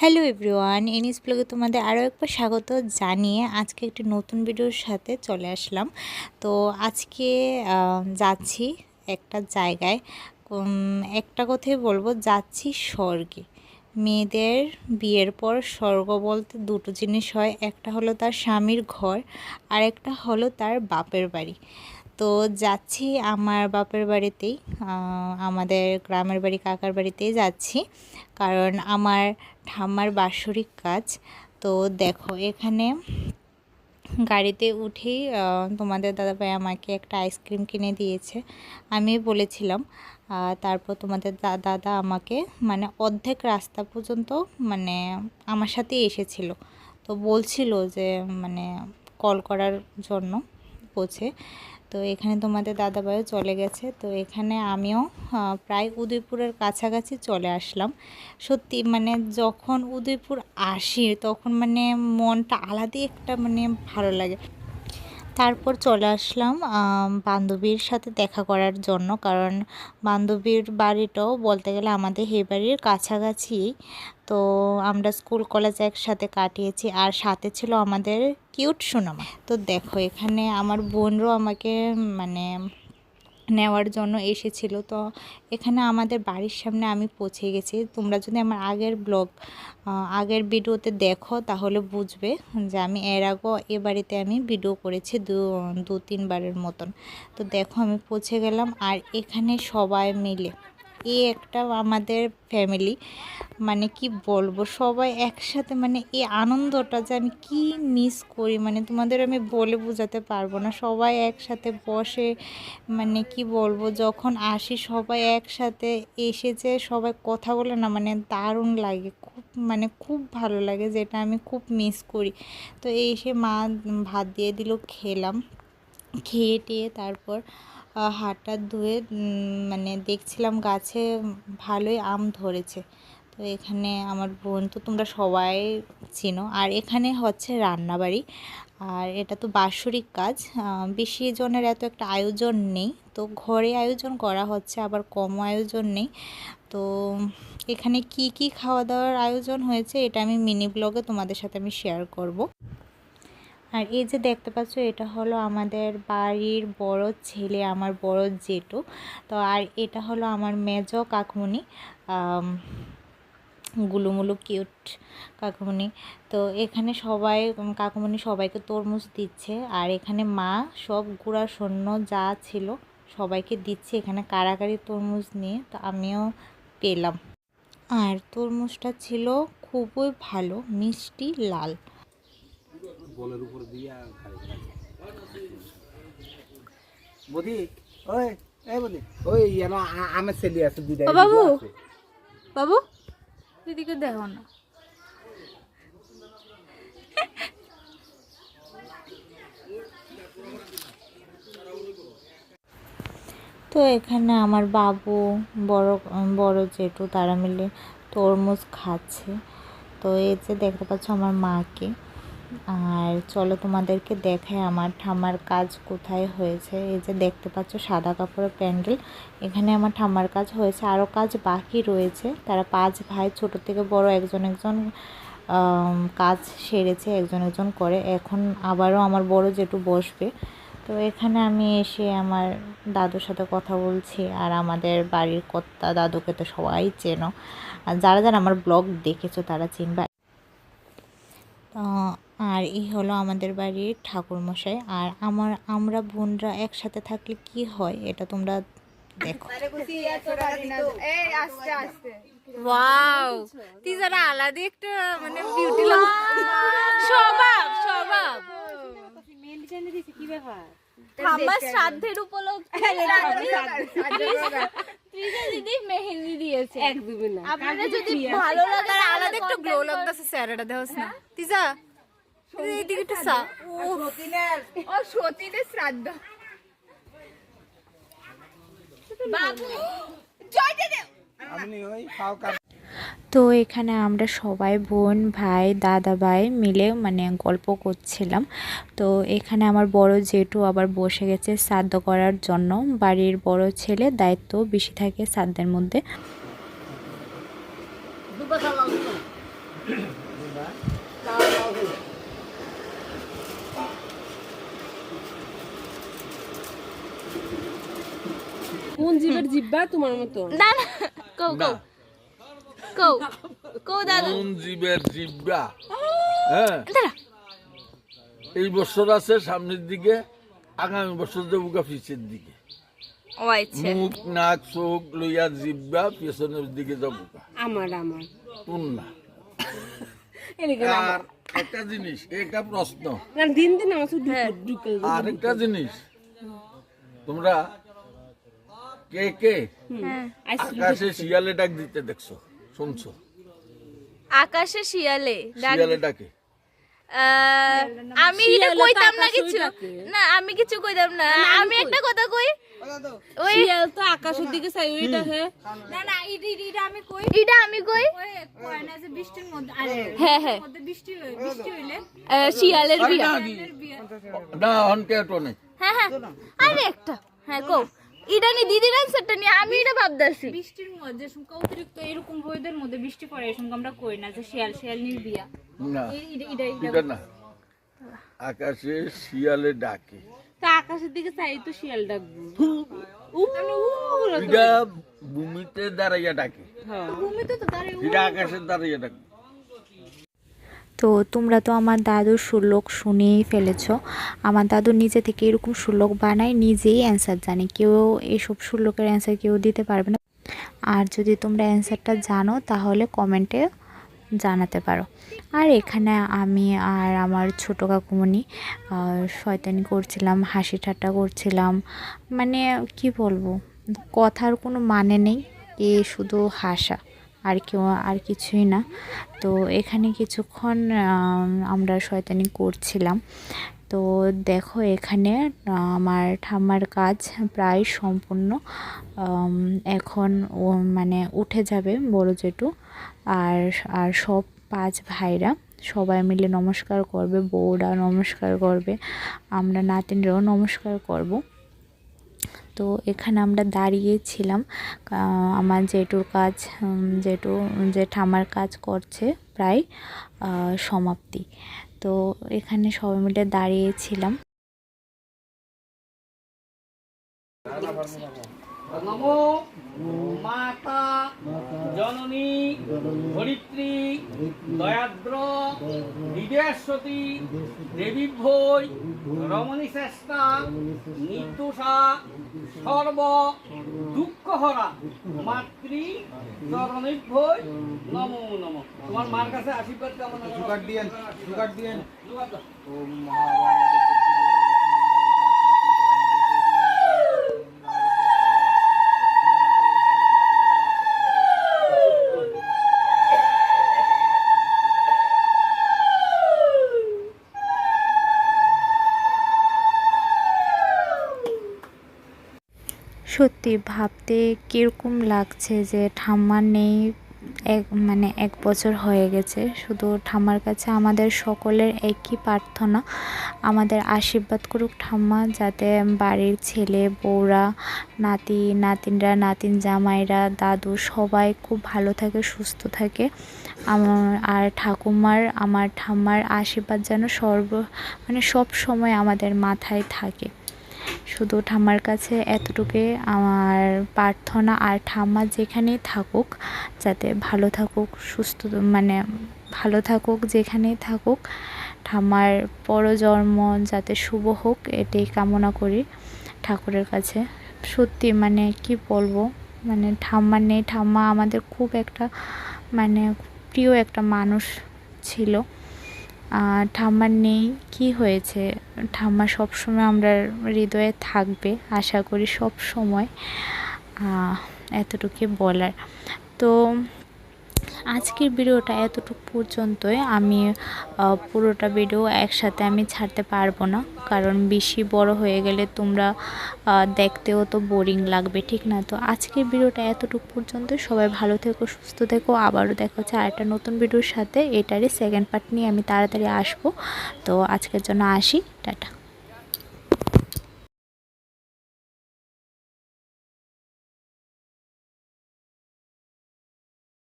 Hello everyone এনিস ব্লগে তোমাদের আরও একবার স্বাগত জানিয়ে আজকে একটি নতুন ভিডিওর সাথে চলে আসলাম। তো আজকে যাচ্ছি একটা জায়গায়। একটা কথাই বলব, যাচ্ছি স্বর্গে। মেয়েদের বিয়ের পর স্বর্গ বলতে দুটো জিনিস হয়, একটা হলো তার স্বামীর ঘর আর একটা হলো তার বাপের বাড়ি। তো যাচ্ছি আমার বাপের বাড়িতেই আমাদের গ্রামের বাড়ি কাকার বাড়িতেই যাচ্ছি। কারণ আমার ঠাম্মার বাৎসরিক কাজ। তো দেখো, এখানে গাড়িতে উঠেই তোমাদের দাদাভাই আমাকে একটা আইসক্রিম কিনে দিয়েছে। আমি বলেছিলাম তারপর তোমাদের দাদা আমাকে মানে অর্ধেক রাস্তা পর্যন্ত মানে আমার সাথেই এসেছিল। তো বলছিল যে মানে কল করার জন্য পৌঁছে তো এখানে তোমাদের দাদাভাইও চলে গেছে। তো এখানে আমিও প্রায় উদয়পুরের কাছাকাছি চলে আসলাম। সত্যি মানে যখন উদয়পুর আসি তখন মানে মনটা আলাদাই একটা মানে ভালো লাগে। তারপর চলে আসলাম বান্ধবীর সাথে দেখা করার জন্য। কারণ বান্ধবীর বাড়িটাও বলতে গেলে আমাদের হে বাড়ির কাছাকাছি। তো আমরা স্কুল, কলেজ একসাথে কাটিয়েছি। আর সাথে ছিল আমাদের কিউট সুনামা। তো দেখো, এখানে আমার বোনরাও আমাকে মানে নেওয়ার জন্য এসেছিল। তো এখানে আমাদের বাড়ির সামনে আমি পৌঁছে গেছি। তোমরা যদি আমার আগের ব্লগ আগের ভিডিওতে দেখো তাহলে বুঝবে যে আমি এর আগেও এ বাড়িতে আমি ভিডিও করেছি দু দু, তিনবারের মতন। তো দেখো আমি পৌঁছে গেলাম আর এখানে সবাই মিলে এই একটা আমাদের ফ্যামিলি মানে কি বলব, সবাই একসাথে মানে এই আনন্দটা যে আমি কি মিস করি মানে তোমাদের আমি বলে বোঝাতে পারব না। সবাই একসাথে বসে মানে কি বলব, যখন আসি সবাই একসাথে এসে যে সবাই কথা বলে না মানে দারুণ লাগে। খুব মানে খুব ভালো লাগে, যেটা আমি খুব মিস করি। তো এসে মা ভাত দিয়ে দিল, খেলাম। খেয়ে টেয়ে তারপর হাতটা ধুয়ে মানে দেখছিলাম গাছে ভালোই আম ধরেছে। তো এখানে আমার বোন, তো তোমরা সবাই চিনো। আর এখানে হচ্ছে রান্নাবাড়ি। আর এটা তো বাৎসরিক কাজ। বেশি জনের এত একটা আয়োজন নেই। তো ঘরে আয়োজন করা হচ্ছে, আবার কম আয়োজন নেই। তো এখানে কি কি খাওয়া দাওয়ার আয়োজন হয়েছে, এটা আমি মিনি ব্লগে তোমাদের সাথে আমি শেয়ার করব। আর এই যে দেখতে পাচ্ছ, এটা হলো আমাদের বাড়ির বড় ছেলে, আমার বড় জেঠু। তো আর এটা হলো আমার মেজ কাকুমণি গুলুমুলু কিউট কাকুমণি। তো এখানে সবাই, কাকুমণি সবাইকে তরমুজ দিচ্ছে, আর এখানে মা সব গুঁড়া সৈন্য যা ছিল সবাইকে দিচ্ছে। এখানে কারাকারি তরমুজ নিয়ে তো আমিও পেলাম। আর তরমুজটা ছিল খুবই ভালো, মিষ্টি, লাল। বলের উপর দিয়ে বদি ওই এই বদি ওই যেন আমের ছেলে আছে দুইটা বাবু। বাবু দিদিকে দেখো না। তো এখানে আমার বাবু বড় বড় জেঠু তারা মিলে তরমুজ খাচ্ছে। তো এই যে দেখতে পাচ্ছ আমার মাকে। আর চলো তোমাদেরকে দেখায় আমার ঠাম্মার কাজ কোথায় হয়েছে। এই যে দেখতে পাচ্ছ সাদা কাপড়ের প্যান্ডেল। এখানে আমার ঠাম্মার কাজ হয়েছে। আরও কাজ বাকি রয়েছে। তারা পাঁচ ভাই, ছোট থেকে বড় একজন একজন কাজ সেরেছে, একজন একজন করে। এখন আবারও আমার বড় জেঠু বসবে। তো এখানে আমি এসে আমার দাদুর সাথে কথা বলছি আর আমাদের বাড়ির কর্তা দাদুকে তো সবাই চেনো। আর যারা যারা আমার ব্লগ দেখেছ তারা চিনবে। আর এই হলো আমাদের বাড়ির ঠাকুরমশাই। আর আমার আমরা বোনরা একসাথে থাকলে কি হয় এটা তোমরা দেখো। ওয়াও তিজারা আলাদা একটা মানে বিউটি লাগ স্বভাব স্বভাব। ঠাম্মার শ্রাদ্ধের উপলক্ষে দিদি মেহেন্দি দিয়েছে। আপনারা যদি ভালো লাগে আলাদা একটা গ্লো লাগতেছে স্যারেটা দেখছ না। তিজা শ্রাদ্ধ। বাবু জয় দে আমি ওই খাও তো এখানে আমরা সবাই বোন ভাই দাদা ভাই মিলে মানে গল্প করছিলাম। তো এখানে আমার বড় জেঠু আবার বসে গেছে শ্রাদ্ধ করার জন্য। বাড়ির বড় ছেলে দায়িত্ব বেশি থাকে শ্রাদ্ধের মধ্যে। কোন জীবের জিব্বা তোমার মতো? না না কৌ কৌ কৌ কৌ দাদু। কোন জীবের জিব্বা হ্যাঁ। এই বছর আছে সামনের দিকে আগামী বছর দেবো গা পিছের দিকে। আচ্ছা। মুখ নাক চোখ লইয়া জিব্বা পেছনের দিকে যাব আমার আমার। কোন না আর একটা জিনিস একটা প্রশ্ন। দিন দিন আমার শুধু হ্যাঁ। আর একটা জিনিস। তোমরা কে কে? হ্যাঁ আকাশে শিয়ালে ডাক দিতে দেখছ শুনছো? আকাশে শিয়ালে শিয়ালে ডাকে। আমি এটা কইতাম না কিছু। না আমি কিছু কইতাম না। আমি একটা কথা কই। ওই শিয়াল তো আকাশের দিকে চাই ওইটা না না ইডি ইডি আমি কই? এটা আমি কই? কয় না যে বৃষ্টির মধ্যে আরে হ্যাঁ হ্যাঁ মধ্যে বৃষ্টি হয় বৃষ্টি হইলে শিয়ালের বিয়া। না অনকে হ্যাঁ হ্যাঁ। আরে একটা। হ্যাঁ কও। এটা নি দিদির আনসারটা নিয়ে আমি এটা ভাবতাছি। বৃষ্টির মধ্যে শুনকা অতিরিক্ত এরকম ওয়েদার মধ্যে বৃষ্টি পড়ে এরকম আমরা কই না যে শিয়াল শিয়াল নির বিয়া না ইডা এটা না। আকাশে শিয়ালে ডাকে। তা আকাশের দিকে চাই তো শিয়াল ডাকবো। মানে। এটা ভূমিতে দাঁড়াইয়া ডাকে। হ্যাঁ। ঘুমিতে তো তারে এটা আকাশে দাঁড়াইয়া ডাকে। তো তোমরা তো আমার দাদুর সুলোক শুনেই ফেলেছ। আমার দাদু নিজে থেকে এরকম সুলোক বানায় নিজেই অ্যান্সার জানে। কেউ এসব সুলোকের অ্যান্সার কেউ দিতে পারবে না। আর যদি তোমরা অ্যান্সারটা জানো তাহলে কমেন্টে জানাতে পারো। আর এখানে আমি আর আমার ছোটো কাকুমণি আহ, শয়তানি করছিলাম হাসি ঠাট্টা করছিলাম। মানে কি বলব? কথার কোনো মানে নেই এ শুধু হাসা। আর কেউ, আর কিছুই না। তো এখানে কিছুক্ষণ আমরা শয়তানি করছিলাম। তো দেখো এখানে, আমার ঠাম্মার কাজ প্রায় সম্পূর্ণ। এখন ও মানে উঠে যাবে বড় জেঠু আর আর সব পাঁচ ভাইরা সবাই মিলে নমস্কার করবে, বউরা নমস্কার করবে, আমরা নাতিনরাও নমস্কার করব। তো এখানে আমরা দাঁড়িয়েছিলাম আমার জেঠুর কাজ জেঠু যে ঠামার কাজ করছে প্রায় সমাপ্তি। তো এখানে সবাই মিলে দাঁড়িয়েছিলাম। নমো মাতা জননী ধরিত্রী দয়াদ্র বিদেশ্বতী দেবী ভৈ রমণী শ্রেষ্ঠা নির্দোষা সর্ব দুঃখহরা মাতৃ চরণী ভৈ নমো নমো। তোমার মার কাছে আশীর্বাদ কামনা সুগার দিয়েন সুগার দিয়েন। সত্যি ভাবতে কীরকম লাগছে যে ঠাম্মা নেই, এক মানে এক বছর হয়ে গেছে। শুধু ঠাম্মার কাছে আমাদের সকলের একই প্রার্থনা। আমাদের আশীর্বাদ করুক ঠাম্মা, যাতে বাড়ির ছেলে, বউরা, নাতি, নাতিনরা, নাতিন জামাইরা, দাদু সবাই খুব ভালো থাকে, সুস্থ থাকে। আমার, আর ঠাকুমার, আমার ঠাম্মার আশীর্বাদ যেন সর্ব মানে সব সময় আমাদের মাথায় থাকে। শুধু ঠাম্মার কাছে এতটুকুই। আমার প্রার্থনা আর ঠাম্মা যেখানেই থাকুক, যাতে ভালো থাকুক, সুস্থ মানে ভালো থাকুক, যেখানেই থাকুক, ঠাম্মার পরজন্ম যাতে শুভ হোক, এটাই কামনা করি ঠাকুরের কাছে। সত্যি মানে কি বলব মানে ঠাম্মা নেই। ঠাম্মা আমাদের খুব একটা মানে প্রিয় একটা মানুষ ছিল। ঠাম্মার নেই, কি হয়েছে? ঠাম্মা সবসময় আমরা হৃদয়ে থাকবে, আশা করি সব সময় এতটুকু বলার। তো আজকের ভিডিওটা এতটুকু পর্যন্তই। আমি পুরোটা ভিডিও একসাথে আমি ছাড়তে পারব না। কারণ বেশি বড় হয়ে গেলে তোমরা দেখতেও তো বোরিং লাগবে, ঠিক না? তো আজকের ভিডিওটা এতটুকু পর্যন্ত। সবাই ভালো থেকো, সুস্থ থেকো। আবারও দেখা হচ্ছে আরেকটা নতুন ভিডিওর সাথে। এটারই সেকেন্ড পার্ট নিয়ে আমি তাড়াতাড়ি আসব। তো আজকের জন্য আসি। টাটা।